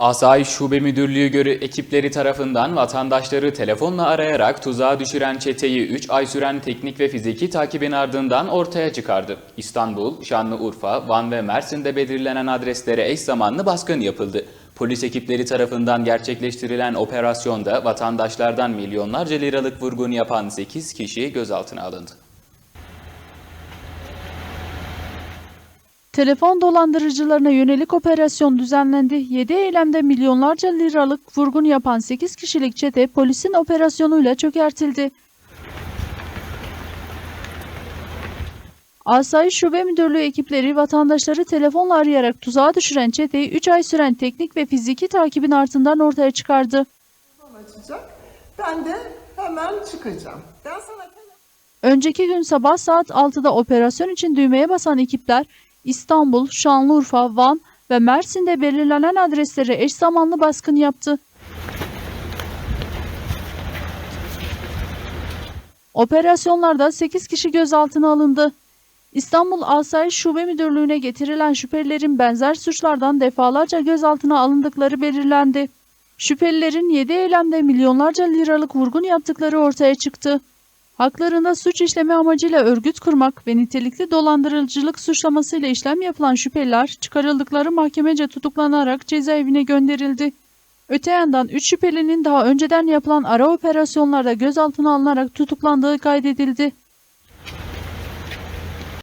Asayiş Şube Müdürlüğü görü ekipleri tarafından vatandaşları telefonla arayarak tuzağa düşüren çeteyi 3 ay süren teknik ve fiziki takibin ardından ortaya çıkardı. İstanbul, Şanlıurfa, Van ve Mersin'de belirlenen adreslere eş zamanlı baskın yapıldı. Polis ekipleri tarafından gerçekleştirilen operasyonda vatandaşlardan milyonlarca liralık vurgun yapan 8 kişi gözaltına alındı. Telefon dolandırıcılarına yönelik operasyon düzenlendi. 7 eylemde milyonlarca liralık vurgun yapan 8 kişilik çete polisin operasyonuyla çökertildi. Asayiş Şube Müdürlüğü ekipleri vatandaşları telefonla arayarak tuzağa düşüren çeteyi 3 ay süren teknik ve fiziki takibin ardından ortaya çıkardı. Ben de hemen çıkacağım. Ben sana Önceki gün sabah saat 6'da operasyon için düğmeye basan ekipler İstanbul, Şanlıurfa, Van ve Mersin'de belirlenen adreslere eş zamanlı baskın yaptı. Operasyonlarda 8 kişi gözaltına alındı. İstanbul Asayiş Şube Müdürlüğü'ne getirilen şüphelilerin benzer suçlardan defalarca gözaltına alındıkları belirlendi. Şüphelilerin 7 eylemde milyonlarca liralık vurgun yaptıkları ortaya çıktı. Haklarında suç işleme amacıyla örgüt kurmak ve nitelikli dolandırıcılık suçlamasıyla işlem yapılan şüpheliler çıkarıldıkları mahkemece tutuklanarak cezaevine gönderildi. Öte yandan 3 şüphelinin daha önceden yapılan ara operasyonlarda gözaltına alınarak tutuklandığı kaydedildi.